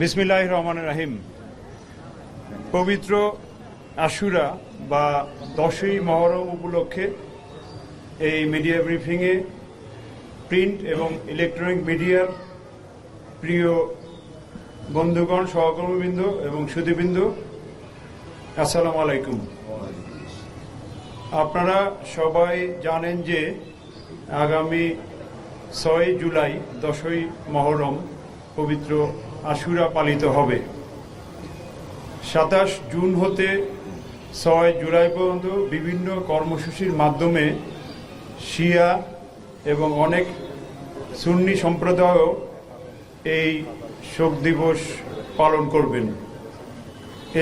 বিসমিল্লাহ রহমান রাহিম। পবিত্র আশুরা বা দশই মহরম উপলক্ষে এই মিডিয়া ব্রিফিংয়ে প্রিন্ট এবং ইলেকট্রনিক মিডিয়ার প্রিয় বন্ধুগণ, সহকর্মীবৃন্দ এবং সুদীবৃন্দ আসসালামু আলাইকুম। আপনারা সবাই জানেন যে আগামী ছয় জুলাই দশই মহরম পবিত্র আশুরা পালিত হবে। সাতাশ জুন হতে ছয় জুলাই পর্যন্ত বিভিন্ন কর্মসূচির মাধ্যমে শিয়া এবং অনেক সুন্নি সম্প্রদায়ও এই শোক দিবস পালন করবেন।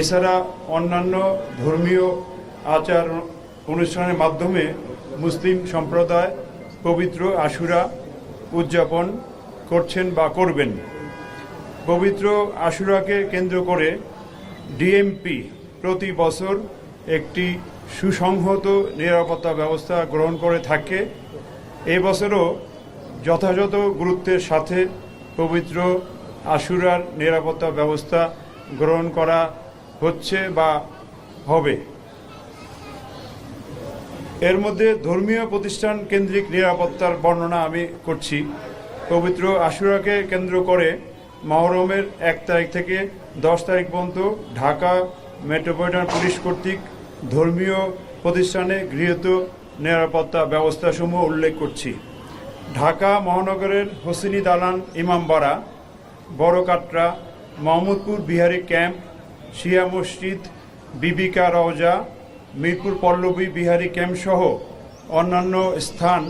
এছাড়া অন্যান্য ধর্মীয় আচার অনুষ্ঠানের মাধ্যমে মুসলিম সম্প্রদায় পবিত্র আশুরা উদযাপন করছেন বা করবেন। পবিত্র আশুরাকে কেন্দ্র করে ডিএমপি প্রতি বছর একটি সুসংহত নিরাপত্তা ব্যবস্থা গ্রহণ করে থাকে। এই বছরও যথাযথ গুরুত্বের সাথে পবিত্র আশুরার নিরাপত্তা ব্যবস্থা গ্রহণ করা হচ্ছে বা হবে। এর মধ্যে ধর্মীয় প্রতিষ্ঠান কেন্দ্রিক নিরাপত্তার বর্ণনা আমি করছি। পবিত্র আশুরাকে কেন্দ্র করে মহরমের এক তারিখ থেকে দশ তারিখ পর্যন্ত ঢাকা মেট্রোপলিটন পুলিশ কর্তৃক ধর্মীয় প্রতিষ্ঠানে গৃহীত নিরাপত্তা ব্যবস্থাসমূহ উল্লেখ করছি। ঢাকা মহানগরের হোসেনি দালান ইমামবাড়া বড়কাটরা, মোহাম্মদপুর বিহারি ক্যাম্প, শিয়া মসজিদ, বিবিকা রওজা, মিরপুর পল্লবী বিহারি ক্যাম্প সহ অন্যান্য স্থান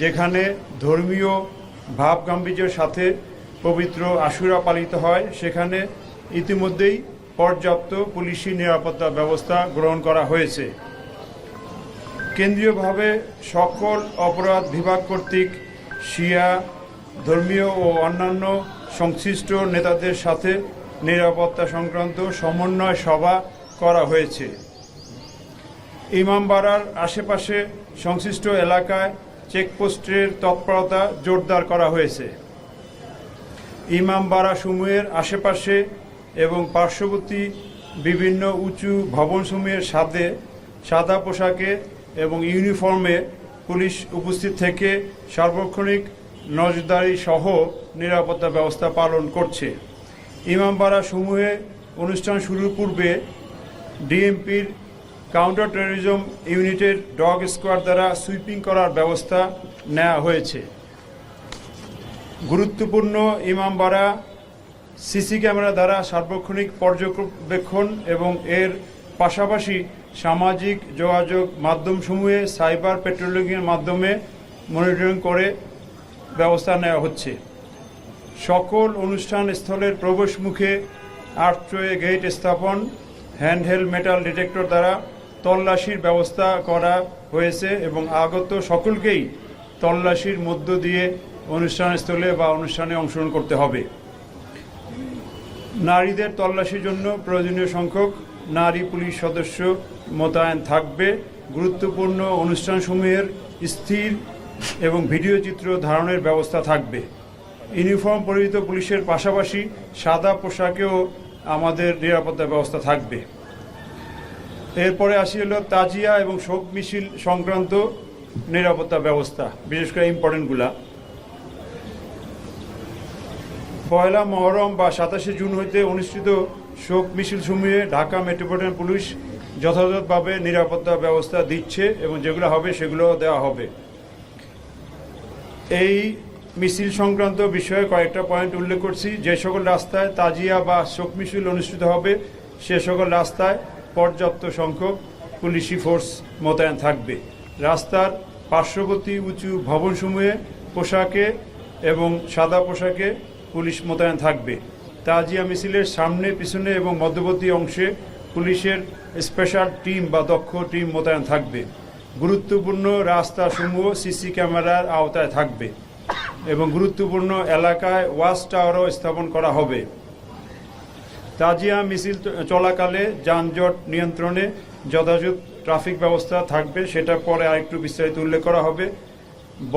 যেখানে ধর্মীয় ভাবগাম্ভীর্যের সাথে পবিত্র আশুরা পালিত হয়। সেখানে ইতিমধ্যেই পর্যাপ্ত পুলিশি নিরাপত্তা ব্যবস্থা গ্রহণ করা হয়েছে। কেন্দ্রীয়ভাবে সকল অপরাধ বিভাগ কর্তৃক শিয়া, ধর্মীয় ও অন্যান্য সংশ্লিষ্ট নেতাদের সাথে নিরাপত্তা সংক্রান্ত সমন্বয় সভা করা হয়েছে। ইমামবাড়ার আশেপাশে সংশ্লিষ্ট এলাকায় চেকপোস্টের তৎপরতা জোরদার করা হয়েছে। ইমামবাড়া সমূহের আশেপাশে এবং পার্শ্ববর্তী বিভিন্ন উঁচু ভবনসমূহের সাথে সাদা পোশাকে এবং ইউনিফর্মে পুলিশ উপস্থিত থেকে সার্বক্ষণিক নজরদারি সহ নিরাপত্তা ব্যবস্থা পালন করছে। ইমামবাড়া সমূহে অনুষ্ঠান শুরুর পূর্বে ডিএমপির কাউন্টার টেরোরিজম ইউনিটের ডগ স্কোয়াড দ্বারা সুইপিং করার ব্যবস্থা নেওয়া হয়েছে। গুরুত্বপূর্ণ ইমামবাড়া সিসি ক্যামেরা দ্বারা সার্বক্ষণিক পর্যবেক্ষণ এবং এর পাশাপাশি সামাজিক যোগাযোগ মাধ্যমসমূহে সাইবার পেট্রোলিংয়ের মাধ্যমে মনিটরিং করে ব্যবস্থা নেওয়া হচ্ছে। সকল অনুষ্ঠান স্থলের প্রবেশ মুখে আর্টওয়ে গেট স্থাপন হ্যান্ডহেল্ড মেটাল ডিটেক্টর দ্বারা তল্লাশির ব্যবস্থা করা হয়েছে এবং আগত সকলকেই তল্লাশির মধ্য দিয়ে অনুষ্ঠানস্থলে বা অনুষ্ঠানে অংশগ্রহণ করতে হবে। নারীদের তল্লাশির জন্য প্রয়োজনীয় সংখ্যক নারী পুলিশ সদস্য মোতায়েন থাকবে। গুরুত্বপূর্ণ অনুষ্ঠানসমূহের স্থির এবং ভিডিও চিত্র ধারণের ব্যবস্থা থাকবে। ইউনিফর্ম পরিহিত পুলিশের পাশাপাশি সাদা পোশাকেও আমাদের নিরাপত্তা ব্যবস্থা থাকবে। এরপরে আসি হলো তাজিয়া এবং শোক মিছিল সংক্রান্ত নিরাপত্তা ব্যবস্থা, বিশেষ করে ইম্পর্টেন্টগুলা। পয়লা মহরম বা সাতাশে জুন হইতে অনুষ্ঠিত শোক মিছিল সমূহে ঢাকা মেট্রোপলিটন পুলিশ যথাযথভাবে নিরাপত্তা ব্যবস্থা দিচ্ছে এবং যেগুলো হবে সেগুলো দেওয়া হবে। এই মিছিল সংক্রান্ত বিষয়ে কয়েকটা পয়েন্ট উল্লেখ করছি। যে সকল রাস্তায় তাজিয়া বা শোক মিছিল অনুষ্ঠিত হবে, সে সকল রাস্তায় পর্যাপ্ত সংখ্যক পুলিশি ফোর্স মোতায়েন থাকবে। রাস্তার পার্শ্ববর্তী উঁচু ভবনসমূহে পোশাকে এবং সাদা পোশাকে পুলিশ মোতায়েন থাকবে। তাজিয়া মিছিলের সামনে, পিছনে এবং মধ্যবর্তী অংশে পুলিশের স্পেশাল টিম বা দক্ষ টিম মোতায়েন থাকবে। গুরুত্বপূর্ণ রাস্তাসমূহ সিসি ক্যামেরার আওতায় থাকবে এবং গুরুত্বপূর্ণ এলাকায় ওয়াচ টাওয়ারও স্থাপন করা হবে। তাজিয়া মিছিল চলাকালে যানজট নিয়ন্ত্রণে যথাযথ ট্রাফিক ব্যবস্থা থাকবে, সেটা পরে আরেকটু বিস্তারিত উল্লেখ করা হবে।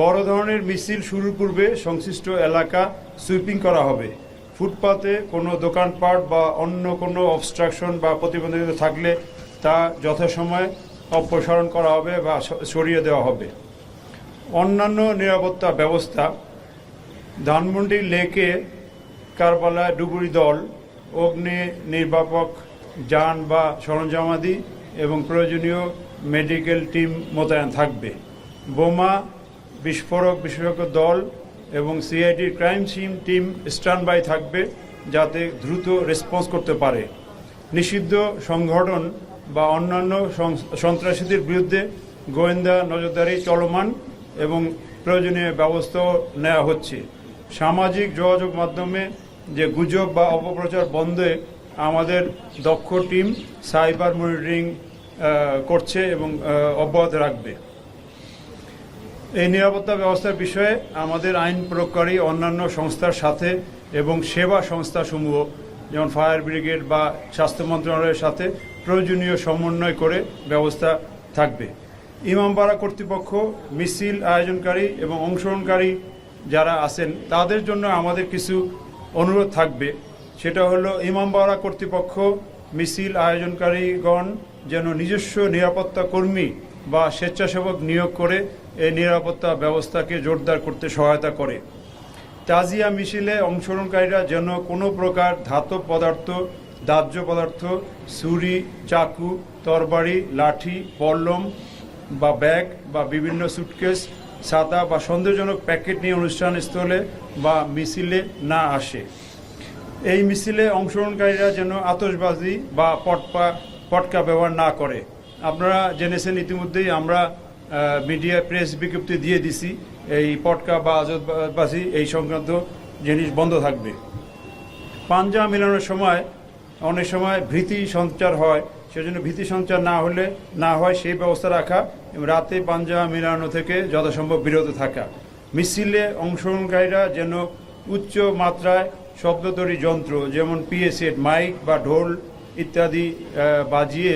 বড় ধরনের মিছিল শুরুর পূর্বে সংশ্লিষ্ট এলাকা সুইপিং করা হবে। ফুটপাতে কোনো দোকানপাট বা অন্য কোনো অবস্ট্রাকশন বা প্রতিবন্ধকতা থাকলে তা যথাসময়ে অপসারণ করা হবে বা সরিয়ে দেওয়া হবে। অন্যান্য নিরাপত্তা ব্যবস্থা, ধানমন্ডি লেকে কারবালা ডুবুরি দল, অগ্নি নির্বাপক যান বা সরঞ্জামাদি এবং প্রয়োজনীয় মেডিকেল টিম মোতায়েন থাকবে। বোমা বিস্ফোরক বিশেষজ্ঞ দল এবং CID crime scene team stand by থাকবে যাতে দ্রুত রেসপন্স করতে পারে। নিষিদ্ধ সংগঠন বা অন্যান্য সন্ত্রাসীদের বিরুদ্ধে গোয়েন্দা নজরদারি চলমান এবং প্রয়োজনীয় ব্যবস্থাও নেওয়া হচ্ছে। সামাজিক যোগাযোগ মাধ্যমে যে গুজব বা অপপ্রচার বন্ধে আমাদের দক্ষ টিম সাইবার মনিটরিং করছে এবং অব্যাহত রাখবে। এই নিরাপত্তা ব্যবস্থার বিষয়ে আমাদের আইন প্রয়োগকারী অন্যান্য সংস্থার সাথে এবং সেবা সংস্থাসমূহ, যেমন ফায়ার ব্রিগেড বা স্বাস্থ্য মন্ত্রণালয়ের সাথে প্রয়োজনীয় সমন্বয় করে ব্যবস্থা থাকবে। ইমামবাড়া কর্তৃপক্ষ, মিছিল আয়োজনকারী এবং অংশগ্রহণকারী যারা আছেন, তাদের জন্য আমাদের কিছু অনুরোধ থাকবে। সেটা হলো ইমামবাড়া কর্তৃপক্ষ, মিছিল আয়োজনকারীগণ যেন নিজস্ব নিরাপত্তা কর্মী বা স্বেচ্ছাসেবক নিয়োগ করে এই নিরাপত্তা ব্যবস্থাকে জোরদার করতে সহায়তা করে। তাজিয়া মিছিলে অংশগ্রহণকারীরা যেন কোনো প্রকার ধাতব পদার্থ, দাহ্য পদার্থ, ছুরি, চাকু, তরবারি, লাঠি, পল্লম বা ব্যাগ বা বিভিন্ন সুটকেস ছাতা বা সন্দেহজনক প্যাকেট নিয়ে অনুষ্ঠান স্থলে বা মিছিলে না আসে। এই মিছিলে অংশগ্রহণকারীরা যেন আতশবাজি বা পটকা ব্যবহার না করে। আপনারা জেনেছেন ইতিমধ্যেই আমরা মিডিয়া প্রেস বিজ্ঞপ্তি দিয়ে দিছি, এই পটকা বা আজবাজি এই সংক্রান্ত জিনিস বন্ধ থাকবে। পাঞ্জা মেলানোর সময়, অনেক সময় ভীতি সঞ্চার হয়, সেজন্য ভীতি সঞ্চার না হলে, না হয় সেই ব্যবস্থা রাখা রাতে পাঞ্জা মেলানো থেকে যথাসম্ভব বিরত থাকা। মিছিলে অংশগ্রহণকারীরা যেন উচ্চ মাত্রায় শব্দতরী যন্ত্র, যেমন পিএসএড, মাইক বা ঢোল ইত্যাদি বাজিয়ে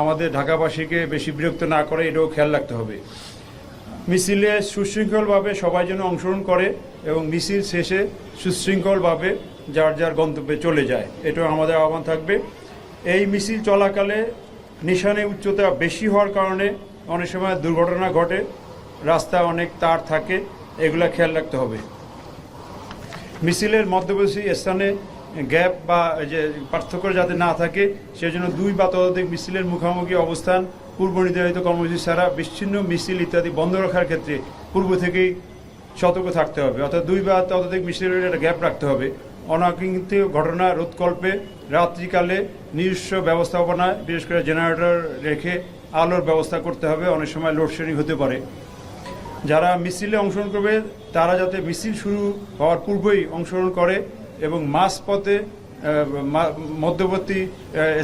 আমাদের ঢাকাবাসীকে বেশি বিরক্ত না করে এটাও খেয়াল রাখতে হবে। মিছিলে সুশৃঙ্খলভাবে সবাই যেন অংশগ্রহণ করে এবং মিছিল শেষে সুশৃঙ্খলভাবে যার যার গন্তব্যে চলে যায়, এটাও আমাদের আহ্বান থাকবে। এই মিছিল চলাকালে নিশানে উচ্চতা বেশি হওয়ার কারণে অনেক সময় দুর্ঘটনা ঘটে, রাস্তায় অনেক তার থাকে, এগুলা খেয়াল রাখতে হবে। মিছিলের মধ্যবর্তী স্থানে গ্যাপ বা যে পার্থক্য যাতে না থাকে, সেজন্য দুই বা ততোধিক মিছিলের মুখোমুখি অবস্থান পূর্ব নির্ধারিত কর্মসূচি ছাড়া বিচ্ছিন্ন মিছিল ইত্যাদি বন্ধ রাখার ক্ষেত্রে পূর্ব থেকেই সতর্ক থাকতে হবে। অর্থাৎ দুই বা ততোধিক মিছিলের একটা গ্যাপ রাখতে হবে। অনাকাঙ্ক্ষিত ঘটনা রোধকল্পে রাত্রিকালে নিজস্ব ব্যবস্থাপনা, বিশেষ করে জেনারেটর রেখে আলোর ব্যবস্থা করতে হবে। অনেক সময় লোডশেডিং হতে পারে। যারা মিছিলে অংশগ্রহণ করবে, তারা যাতে মিছিল শুরু হওয়ার পূর্বেই অংশগ্রহণ করে এবং মাঝপথে মধ্যবর্তী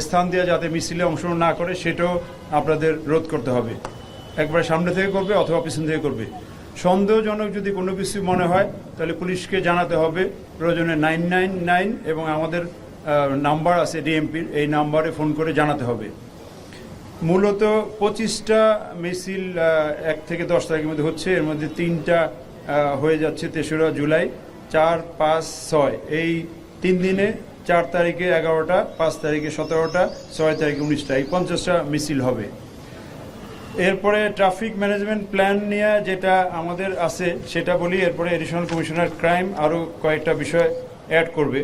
স্থান দিয়ে যাতে মিছিলে অংশগ্রহণ না করে, সেটাও আপনাদের রোধ করতে হবে। একবার সামনে থেকে করবে অথবা পিছন থেকে করবে। সন্দেহজনক যদি কোনো কিছু মনে হয়, তাহলে পুলিশকে জানাতে হবে। প্রয়োজনে নাইন নাইন নাইন এবং আমাদের নাম্বার আছে ডিএমপির, এই নাম্বারে ফোন করে জানাতে হবে। মূলত পঁচিশটা মিছিল এক থেকে দশ তারিখের মধ্যে হচ্ছে। এর মধ্যে তিনটা হয়ে যাচ্ছে তেসরা জুলাই। চার, পাঁচ, ছয়। এই তিন দিনে চার তারিখে এগারোটা, পাঁচ তারিখে সতেরোটা, ছয় তারিখে উনিশটা। এই পঞ্চাশটা মিছিল হবে। এরপরে ট্রাফিক ম্যানেজমেন্ট প্ল্যান নিয়ে যেটা আমাদের আছে, সেটা বলি। এরপরে এডিশনাল কমিশনার ক্রাইম আরও কয়েকটা বিষয় অ্যাড করবে।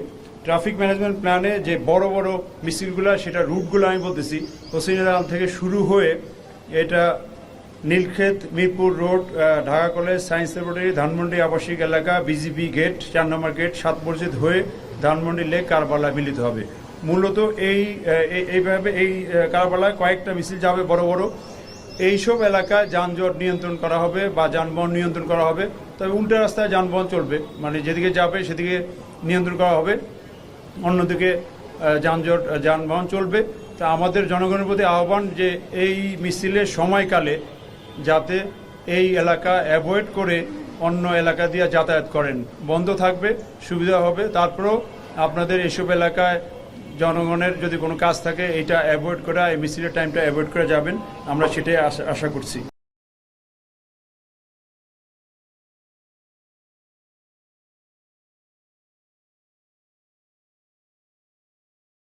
ট্রাফিক ম্যানেজমেন্ট প্ল্যানে যে বড় বড় মিছিলগুলো, সেটা রুটগুলো আমি বলতেছি। হোসেনারাম থেকে শুরু হয়ে এটা Nilkhet, Mirpur road Dhaka college, science laboratory Dhanmondi আবাসিক এলাকা, বিজিবি গেট, চার নম্বর গেট, সাত মসজিদ হয়ে ধানমন্ডি লেক কারবালা মিলিত হবে। মূলত এই এই- এইভাবে এই কারবালায় কয়েকটা মিছিল যাবে বড় বড়। এইসব এলাকায় যানজট নিয়ন্ত্রণ করা হবে বা যানবাহন নিয়ন্ত্রণ করা হবে। তবে উল্টা রাস্তায় যানবাহন চলবে মানে যেদিকে যাবে সেদিকে নিয়ন্ত্রণ করা হবে। অন্যদিকে যানজট, যানবাহন চলবে। তা আমাদের জনগণের প্রতি আহ্বান যে এই মিছিলের সময়কালে যাতে এই এলাকা অ্যাভয়েড করে অন্য এলাকা দিয়ে যাতায়াত করেন। বন্ধ থাকবে, সুবিধা হবে। তারপরেও আপনাদের এইসব এলাকায় জনগণের যদি কোনো কাজ থাকে, এটা অ্যাভয়েড করা, এই মিছিলের টাইমটা অ্যাভয়েড করে যাবেন। আমরা সেটাই আশা আশা করছি।